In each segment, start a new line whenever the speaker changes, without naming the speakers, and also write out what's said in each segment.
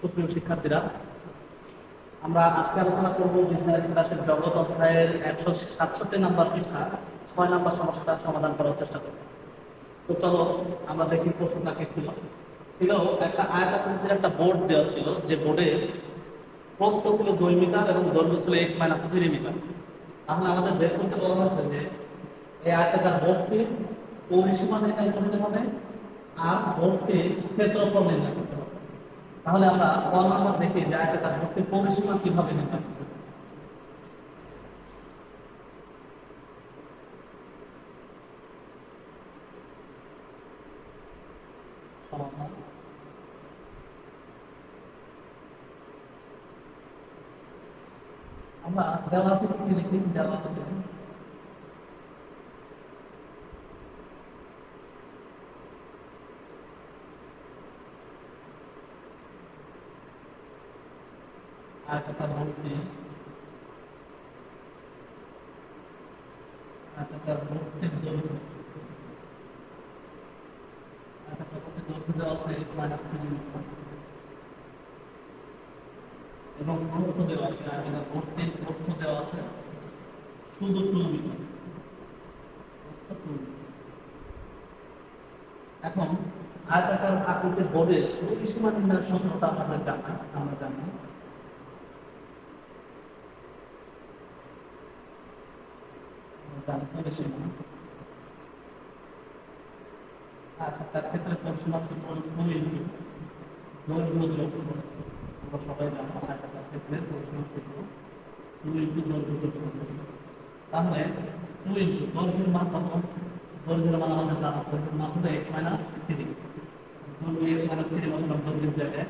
সুপ্রিয় শিক্ষার্থীরা, আমরা আজকে আলোচনা করব বিজনেস ক্লাসের জগৎ অধ্যায়ের একশো সাতষট্টি নাম্বার পৃষ্ঠা, ছয় নাম্বার সমস্যাটা সমাধান করার চেষ্টা করব। তো চলো, আমরা দেখি প্রশ্নটা কি ছিল। ছিল একটা আয়তাকৃতির একটা বোর্ড দেওয়া ছিল, যে বোর্ডে প্রস্থ ছিল দুই মিটার এবং দৈর্ঘ্য ছিল এক্স মাইনাস থ্রি মিটার। তাহলে আমাদের বের করতে বলা হয়েছে যে, এই আয়তাকার বোর্ডটির পরিসীমা নির্ণয় করতে হবে আর বোর্ডটির ক্ষেত্রফল নির্ণয় করতে হবে। তাহলে আমরা ক দেখি যে আয়তাকার বোর্ডটির পরিসীমা কীভাবে নির্ণয় আমরা দেওয়া আছে লিখি দেওয়া আছে আয়তাকার মূর্তি আয়তাকার মূর্তির দৈর্ঘ্য আয়তাকার মূর্তির দৈর্ঘ্য দেওয়া আছে মাইনাস থ্রি মিটার এবং প্রস্থ দেওয়া আছে মূর্তির প্রস্থ দেওয়া আছে, শুধু টু এখন আয়তাকার আকৃতির বোর্ডের পরিসীমা নির্ণয়ের সূত্রটা আমাদের জানা, আমরা জানি। আয়তাকার ক্ষেত্রে সূত্র টু ইন্টু দৈর্ঘ্য যোগ প্রস্থ। আমরা সবাই জানো আয়তাকার ক্ষেত্রে পরিসীমা সূত্র টু ইন্টু দৈর্ঘ্য যোগ প্রস্থ। তাহলে টু ইন্টু দৈর্ঘ্যের মান কত দৈর্ঘ্যের মান আমাদের জানা দৈর্ঘ্যের মান হলো এক্স মাইনাস থ্রি দৈর্ঘ্য এক্স মাইনাস থ্রি বসালাম দৈর্ঘ্যের জায়গায়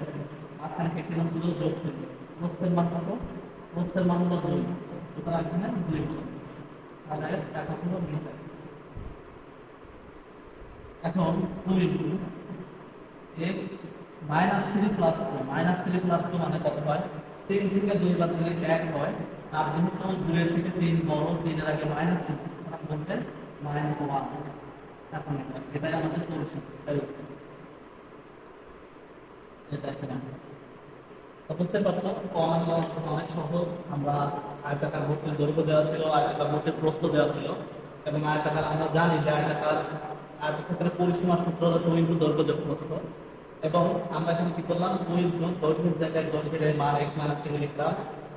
মাঝখানে কে কিলাম ছিল যোগ থ্রি প্রস্থের মান কত? প্রস্থের মান হলো দুই সুতরাং এখানে দুই বসালাম। তাহলে টাকা হলো মিটার এখন into x minus three plus two minus three plus two মানে কত হয়? তিন থেকে দুই বাদ দিলে এক হয়। আর যেহেতু দুইয়ের থেকে তিন বড়, তিনের আগে মাইনাস বলতে মাইনাস ওয়ান এখন এটা- এটাই আমাদের উত্তর। এটা এখানে বুঝতে পারছ? ক নম্বর অঙ্কটা অনেক সহজ। আমরা আয়তাকার বোর্ডের দৈর্ঘ্য দেওয়া ছিল, আয়তাকার বোর্ডের প্রস্থ দেওয়া ছিল এবং আয়তাকার, আমরা জানি যে আয়তাকার আয়তক্ষেত্রের পরিসীমা সূত্র হলো দৈর্ঘ্য যোগ এবং আমরা এখানে কি করলাম? টু দৈর্ঘ্যের জায়গায় দৈর্ঘ্যের মান এক্স মাইনাস থ্রি লিখলাম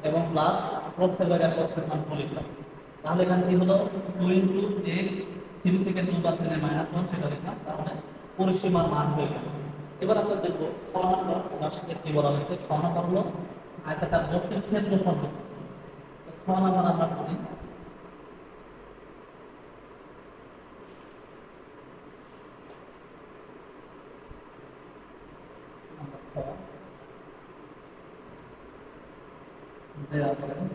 এবং প্লাস প্রস্থের জায়গায় প্রস্থের মান টু লিখলাম। তাহলে এখানে কি হলো? টু ইন্টু এক্স থ্রি থেকে টু বাদ দিলে মাইনাস ওয়ান সেটা লিখলাম। তাহলে পরিসীমার মান হয়ে গেল। এবার আমরা দেখব ছ নম্বর সাথে কি বলা হয়েছে? ছ নম্বর হলো আয়তাকার বর্তির ক্ষেত্রফল ফল আবার আমরা করি there are seven.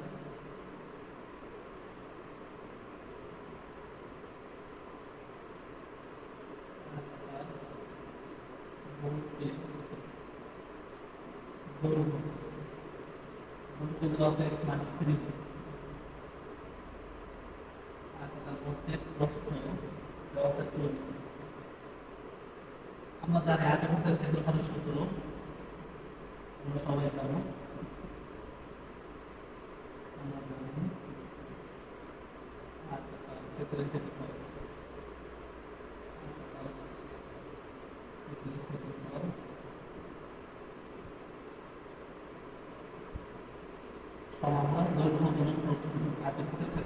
Guru. Guru is also x minus 3. প্রত্যেক প্রশ্ন আমরা জানি আগে মধ্যে ক্ষেত্রফলের সূত্র আমরা সবাই জানো ক্ষেত্রের ক্ষেত্রফল সমান দৈর্ঘ্য প্রস্থ আয়তক্ষেত্রের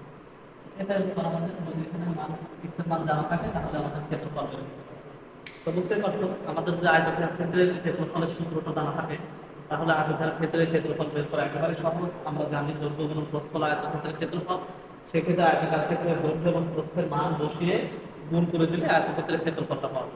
তাহলে আমাদের বুঝতে পারছ, আমাদের যে ক্ষেত্রের ক্ষেত্রফলের সূত্রটা থাকে, তাহলে ক্ষেত্রের ক্ষেত্রফল বের করা একেবারে সহজ। আমরা জানি দৈর্ঘ্য গুণ প্রস্থল আয়তক্ষেত্রের ক্ষেত্রফল, সেক্ষেত্রে আয়তকার ক্ষেত্রে দৈর্ঘ্য এবং প্রস্থের মান বসিয়ে গুণ করে দিলে আয়তক্ষেত্রের ক্ষেত্রফলটা পাওয়া